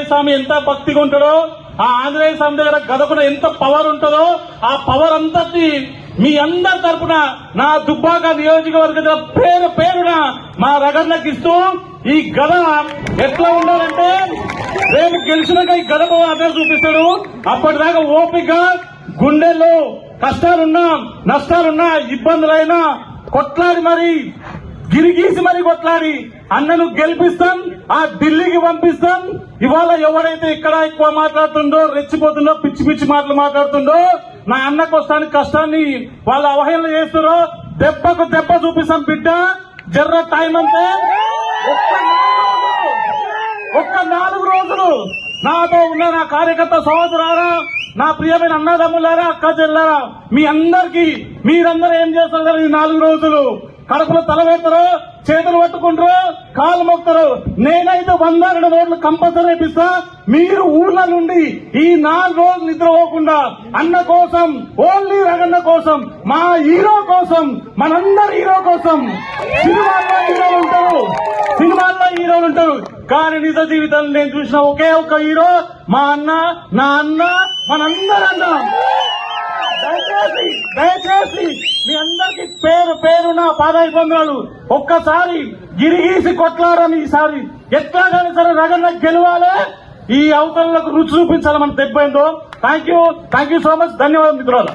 ఆంజనేయ స్వామి ఎంత భక్తిగా ఉంటాడో ఆ ఆంజనేయ స్వామి దగ్గర గదకున ఎంత పవర్ ఉంటుందో ఆ పవర్ అంతటి మీ అందరి తరపున నా దుబ్బాక నియోజకవర్గ పేరు పేరున మా రగర్లకు ఇస్తూ ఈ గద ఎట్లా ఉండాలంటే రేపు గెలిచినాక ఈ గదకు అదే చూపిస్తాడు. అప్పటిదాకా ఓపిక గుండెల్లో కష్టాలున్నా నష్టాలున్నా ఇబ్బందులైనా కొట్లాడి మరి గిరిగీసి మరి కొట్లాడి. అన్నను గెలిపిస్తాం ఆ ఢిల్లీకి పంపిస్తాం. ఇవాళ ఎవరైతే ఇక్కడ ఎక్కువ మాట్లాడుతుండో రెచ్చిపోతుండో పిచ్చి పిచ్చి మాటలు మాట్లాడుతుండో నా అన్నకు వస్తానికి కష్టాన్ని వాళ్ళు అవహేళన చేస్తారో దెబ్బకు దెబ్బ చూపిస్తాం బిడ్డ. జర్ర టైం అంటే ఒక్క నాలుగు రోజులు నాతో ఉన్న నా కార్యకర్త సహోదరారా నా ప్రియమైన అన్నదమ్ములారా అక్క చెల్లారా మీ అందరికి మీరందరూ ఏం చేస్తారు ఈ నాలుగు రోజులు? కడుపులో తల వేస్తారు చేతులు పట్టుకుంటారు కాలు మొక్కుతారు. నేనైతే వంద రెండు రోజులు కంపల్సరీ వేపిస్తా. మీరు ఊర్ల నుండి ఈ నాలుగు రోజులు నిద్రపోకుండా అన్న కోసం ఓన్లీ రగన్న కోసం మా హీరో కోసం మనందరి హీరో కోసం సినిమాల్లో హీరోలు ఉంటారు. సినిమాల్లో హీరోలు ఉంటారు. కానీ నిజ జీవితంలో నేను చూసిన ఒకే ఒక హీరో మా అన్న నా అన్న మనందరన్న. దయచేసి దయచేసి మీ అందరికి పేరు పేరున పాదాయిబంధాలు ఒక్కసారి గిరిగీసి కొట్లాడని ఈసారి ఎట్లాగైనా సరే రగన్న గెలవాలి. ఈ అవతలకు రుచి చూపించాలి మన దెబ్బైందో thank you thank you so much ధన్యవాదాలు మిత్రులు